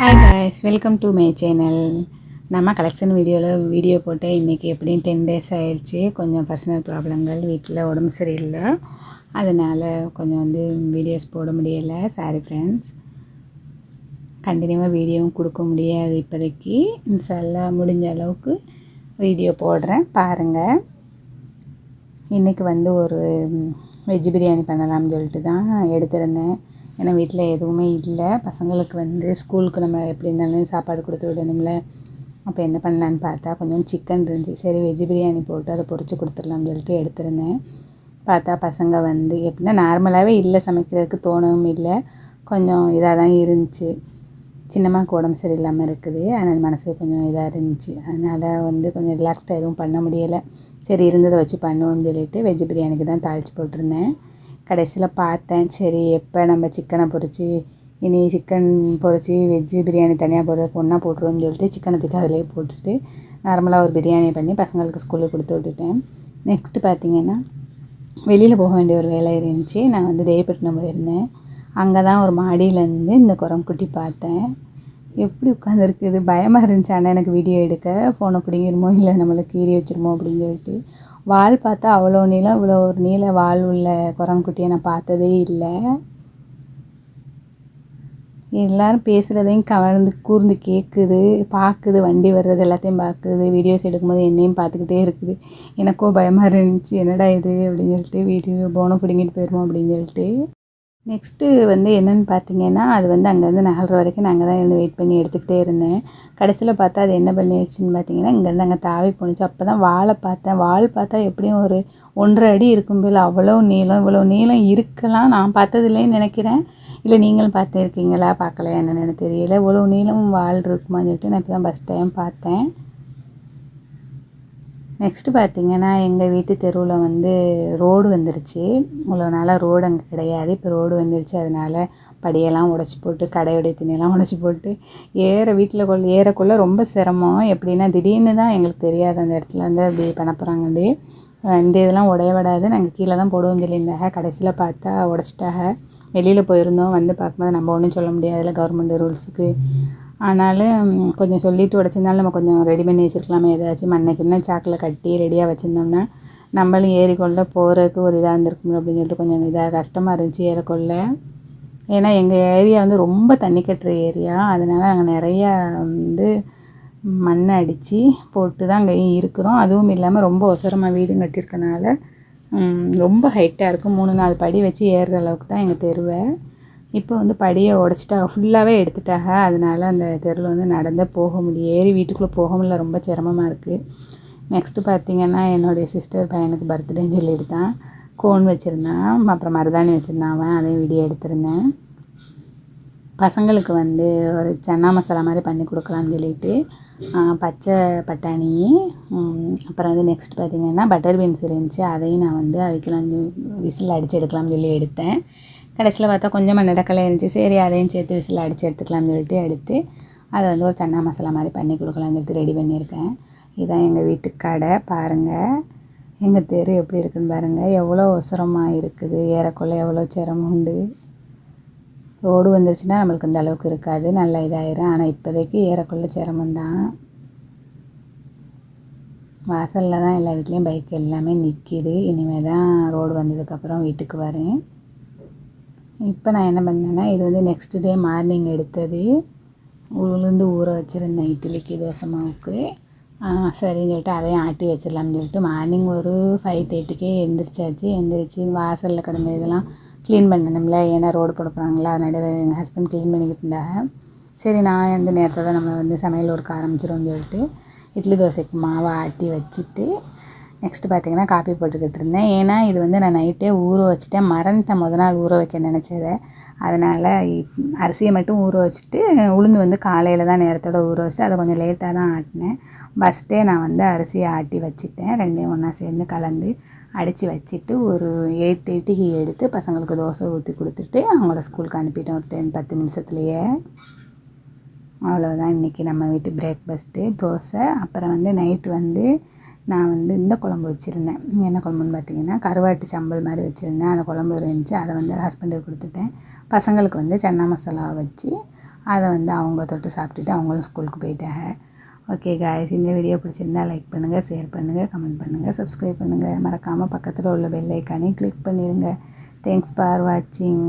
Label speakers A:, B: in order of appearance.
A: Hi guys welcome to my channel நம்ம collection வீடியோவில் video போட்டு இன்றைக்கி எப்படியும் டென் டேஸ் ஆயிடுச்சு. கொஞ்சம் பர்சனல் ப்ராப்ளங்கள் வீட்டில் உடம்பு சரியில்லை. அதனால் கொஞ்சம் வந்து வீடியோஸ் போட முடியலை சாரி ஃப்ரெண்ட்ஸ் கண்டினியூவாக வீடியோவும் கொடுக்க முடியாது இப்போதைக்கு. இன்ஷால்லா முடிஞ்ச அளவுக்கு வீடியோ போடுறேன் பாருங்கள் இன்றைக்கி வந்து ஒரு வெஜ்ஜு பிரியாணி பண்ணலாம்னு சொல்லிட்டு தான் எடுத்திருந்தேன். ஏன்னா வீட்டில் எதுவுமே இல்லை. பசங்களுக்கு வந்து ஸ்கூலுக்கு நம்ம எப்படி இருந்தாலும் சாப்பாடு கொடுத்து விடணும்ல. அப்போ என்ன பண்ணலான்னு பார்த்தா கொஞ்சம் சிக்கன் இருந்துச்சு. சரி வெஜ்ஜு பிரியாணி போட்டு அதை பொறிச்சு கொடுத்துடலாம்னு சொல்லிட்டு எடுத்திருந்தேன். பார்த்தா பசங்க வந்து எப்படின்னா நார்மலாகவே இல்லை சமைக்கிறதுக்கு தோணவும் இல்லை. கொஞ்சம் இதாக தான் இருந்துச்சு. சின்னம்மாவுக்கு உடம்பு சரியில்லாமல் இருக்குது. அதனால் மனசு கொஞ்சம் இதாக இருந்துச்சு. அதனால் வந்து கொஞ்சம் ரிலாக்ஸ்டாக எதுவும் பண்ண முடியலை. சரி இருந்ததை வச்சு பண்ணுவோம்னு சொல்லிட்டு வெஜ் பிரியாணிக்கு தான் தாளித்து போட்டிருந்தேன். கடைசியில் பார்த்தேன். சரி எப்போ நம்ம சிக்கனை பொரித்து இனி சிக்கன் பொறிச்சு வெஜ்ஜு பிரியாணி தனியாக போடுற ஒன்றா போட்டுருவோம்னு சொல்லிட்டு சிக்கனை தூக்கி அதிலே போட்டுட்டு நார்மலாக ஒரு பிரியாணி பண்ணி பசங்களுக்கு ஸ்கூலுக்கு கொடுத்து விட்டுட்டேன். நெக்ஸ்ட்டு பார்த்தீங்கன்னா வெளியில் போக வேண்டிய ஒரு வேலை இருந்துச்சு. நான் வந்து தேவப்பட்டினம் போயிருந்தேன். அங்கே தான் ஒரு மாடியிலேருந்து இந்த குரங்குட்டி பார்த்தேன். எப்படி உட்காந்துருக்குது பயமாக இருந்துச்சு. ஆனால் எனக்கு வீடியோ எடுக்க. ஃபோனை பிடிங்கிருமோ? இல்லை நம்மளை கீறி வச்சிருமோ? அப்படின்னு சொல்லிட்டு. வால் பார்த்தா அவ்வளோ நீளம் இவ்வளோ ஒரு நீள வால் உள்ள குரங்குட்டியை நான் பார்த்ததே இல்லை. எல்லோரும் பேசுகிறதையும் கவர்ந்து கூர்ந்து கேட்குது பார்க்குது வண்டி வர்றது எல்லாத்தையும் பார்க்குது வீடியோஸ் எடுக்கும்போது என்னையும் பார்த்துக்கிட்டே இருக்குது. எனக்கோ பயமாக இருந்துச்சு. என்னடா இது? அப்படின்னு சொல்லிட்டு வீடியோ போனை பிடுங்கிட்டு போயிடுவோம் அப்படின்னு சொல்லிட்டு. நெக்ஸ்ட்டு வந்து என்னென்னு பார்த்தீங்கன்னா அது வந்து அங்கேருந்து நகர்ற வரைக்கும் நாங்கள் தான் இருந்து வெயிட் பண்ணி எடுத்துக்கிட்டே இருந்தேன். கடைசியில் பார்த்தா அது என்ன பண்ணிடுச்சுன்னு பார்த்தீங்கன்னா இங்கேருந்து அங்கே தாவி போணுச்சு அப்போ தான் வாழை பார்த்தேன். வால் பார்த்தா எப்படியும் ஒரு ஒன்றரை அடி இருக்கும் போல் அவ்வளோ நீளம் இவ்வளோ நீளம் இருக்கலாம். நான் பார்த்ததில்லைன்னு நினைக்கிறேன். இல்லை நீங்களும் பார்த்துருக்கீங்களா? பார்க்கலையா என்னென்னு எனக்கு தெரியல. இவ்வளோ நீளமும் வால் இருக்குமான்னு சொல்லிட்டு நான் இப்போ தான் ஃபஸ்ட் டைம் பார்த்தேன். நெக்ஸ்ட்டு பார்த்தீங்கன்னா எங்கள் வீட்டு தெருவில் வந்து ரோடு வந்துருச்சு. இவ்வளோ நாளாக ரோடு அங்கே கிடையாது. இப்போ ரோடு வந்துருச்சு. அதனால் படியெல்லாம் உடச்சி போட்டு கடையுடைய துணியெல்லாம் உடச்சி போட்டு ஏற வீட்டில் கொள்ள ஏறக்குள்ளே ரொம்ப சிரமம். எப்படின்னா திடீர்னு தான் எங்களுக்கு தெரியாது அந்த இடத்துல வந்து அப்படி பண்ண போகிறாங்கண்டி இந்த இதெல்லாம் உடைய விடாது நாங்கள் கீழே தான் போடுவோம் சொல்லியிருந்தாங்க. கடைசியில் பார்த்தா உடச்சிட்டாக வெளியில் போயிருந்தோம். வந்து பார்க்கும்போது நம்ம ஒன்றும் சொல்ல முடியாதுல்ல. கவர்மெண்ட் ரூல்ஸுக்கு ஆனாலும் கொஞ்சம் சொல்லிட்டு உடச்சிருந்தாலும் நம்ம கொஞ்சம் ரெடி பண்ணி வச்சுருக்கலாமே. ஏதாச்சும் மண்ணைக்குன்னா சாக்கில் கட்டி ரெடியாக வச்சுருந்தோம்னா நம்மளும் ஏறிக்கொள்ள போகிறதுக்கு ஒரு இதாக இருந்திருக்கும் அப்படின்னு சொல்லிட்டு கொஞ்சம் இதாக கஷ்டமாக இருந்துச்சு ஏறக்கொள்ள ஏன்னா எங்கள் ஏரியா வந்து ரொம்ப தண்ணி கட்டுற ஏரியா அதனால் நாங்கள் நிறையா வந்து மண் அடித்து போட்டு தான் அங்கே இருக்கிறோம். அதுவும் இல்லாமல் ரொம்ப ஒசரமாக வீடும் கட்டியிருக்கனால ரொம்ப ஹைட்டாக இருக்கும். மூணு நாலு படி வச்சு ஏறுற அளவுக்கு தான் எங்கள் தெருவை. இப்போ வந்து படியை உடச்சிட்டாங்க ஃபுல்லாகவே எடுத்துட்டாங்க. அதனால அந்த தெருவில் வந்து நடந்தே போக முடியும் ஏறி வீட்டுக்குள்ளே போக முடியல. ரொம்ப சிரமமாக இருக்குது நெக்ஸ்ட்டு பார்த்திங்கன்னா என்னுடைய சிஸ்டர் பையனுக்கு பர்த்டேன்னு சொல்லிட்டு தான் கோன் வச்சுருந்தான். அப்புறம் மருதாணி வச்சுருந்தான் அவன். அதையும் வீடியோ எடுத்திருந்தேன். பசங்களுக்கு வந்து ஒரு சன்னா மசாலா மாதிரி பண்ணி கொடுக்கலாம்னு சொல்லிட்டு பச்சை பட்டாணி அப்புறம் வந்து நெக்ஸ்ட் பார்த்திங்கன்னா பட்டர் பீன்ஸ் இருந்துச்சு. அதையும் நான் வந்து அவிக்கலாம் விசில் அடித்து எடுக்கலாம்னு சொல்லி எடுத்தேன். கடைசியில் பார்த்தா கொஞ்சமாக நடக்கலை இருந்துச்சு. சரி அதையும் சேர்த்து விசில் அடித்து எடுத்துக்கலாம்னு சொல்லிட்டு எடுத்து அதை வந்து ஒரு சன்னா மசாலா மாதிரி பண்ணி கொடுக்கலாம்னு சொல்லிட்டு ரெடி பண்ணியிருக்கேன். இதுதான் எங்கள் வீட்டு கடை. பாருங்கள் எங்கள் தெரு எப்படி இருக்குன்னு பாருங்கள் எவ்வளோ உசரமாக இருக்குது. ஏறக்குள்ள எவ்வளோ சிரமம் உண்டு. ரோடு வந்துருச்சுன்னா நம்மளுக்கு இந்த அளவுக்கு இருக்காது. நல்ல இதாயிரும். ஆனால் இப்போதைக்கு ஏறக்குள்ள சிரமம் தான் வாசலில் தான் எல்லா வீட்லேயும் பைக் எல்லாமே நிற்கிது இனிமேல் தான் ரோடு வந்ததுக்கப்புறம் வீட்டுக்கு வரேன். இப்போ நான் என்ன பண்ணேன்னா இது வந்து நெக்ஸ்ட் டே மார்னிங் எடுத்தது. உளுந்து ஊற வச்சுருந்தேன் இட்லிக்கு தோசை மாவுக்கு. சரின்னு சொல்லிட்டு அதையும் ஆட்டி வச்சிடலாம்னு சொல்லிட்டு மார்னிங் ஒரு ஃபைவ் தேர்ட்டிக்கே எந்திரிச்சாச்சு. எந்திரிச்சு வாசலில் கிடந்த இதெல்லாம் க்ளீன் பண்ணணும்ல. ஏன்னா ரோடு போட போகிறாங்களா அதனால எங்கள் ஹஸ்பண்ட் க்ளீன் பண்ணிக்கிட்டு இருந்தாங்க. சரி நான் எந்த நேரத்தோடு நம்ம வந்து சமையல் ஒர்க் ஆரம்பிச்சிடும்னு சொல்லிட்டு இட்லி தோசைக்கு மாவை ஆட்டி வச்சுட்டு நெக்ஸ்ட்டு பார்த்திங்கன்னா காப்பி போட்டுக்கிட்டு இருந்தேன். ஏன்னா இது வந்து நான் நைட்டே ஊற வச்சுட்டேன். மறந்துட்டேன் முத நாள் ஊற வைக்க நினச்சதை. அதனால் அரிசியை மட்டும் ஊற வச்சுட்டு உளுந்து வந்து காலையில் தான் நேரத்தோட ஊற வச்சுட்டு அதை கொஞ்சம் லேட்டாக தான் ஆட்டினேன். ஃபஸ்ட்டே நான் வந்து அரிசியை ஆட்டி வச்சுட்டேன். ரெண்டையும் ஒன்றா சேர்ந்து கலந்து அடித்து வச்சுட்டு ஒரு எயிட் தேர்ட்டிக்கு எடுத்து பசங்களுக்கு தோசை ஊற்றி கொடுத்துட்டு அவங்கள ஸ்கூலுக்கு அனுப்பிட்டேன். ஒரு டென் பத்து நிமிஷத்துலையே. அவ்வளோதான் இன்றைக்கி நம்ம வீட்டு பிரேக்ஃபஸ்ட்டு தோசை அப்புறம் வந்து நைட்டு வந்து நான் வந்து இந்த குழம்பு வச்சுருந்தேன். என்ன குழம்புன்னு பார்த்தீங்கன்னா கருவாட்டு சம்பல் மாதிரி வச்சுருந்தேன். அந்த குழம்பு இருந்துச்சு. அதை வந்து ஹஸ்பண்டுக்கு கொடுத்துட்டேன். பசங்களுக்கு வந்து சன்னா மசாலா வச்சு அதை வந்து அவங்க தொட்டு சாப்பிட்டுட்டு அவங்களும் ஸ்கூலுக்கு போயிட்டாங்க. ஓகே காய்ஸ் இந்த வீடியோ பிடிச்சிருந்தா லைக் பண்ணுங்கள் ஷேர் பண்ணுங்கள் கமெண்ட் பண்ணுங்கள் சப்ஸ்கிரைப் பண்ணுங்கள் மறக்காமல் பக்கத்தில் உள்ள பெல் ஐக்கானையும் கிளிக் பண்ணிடுங்க தேங்க்ஸ் ஃபார் வாட்சிங்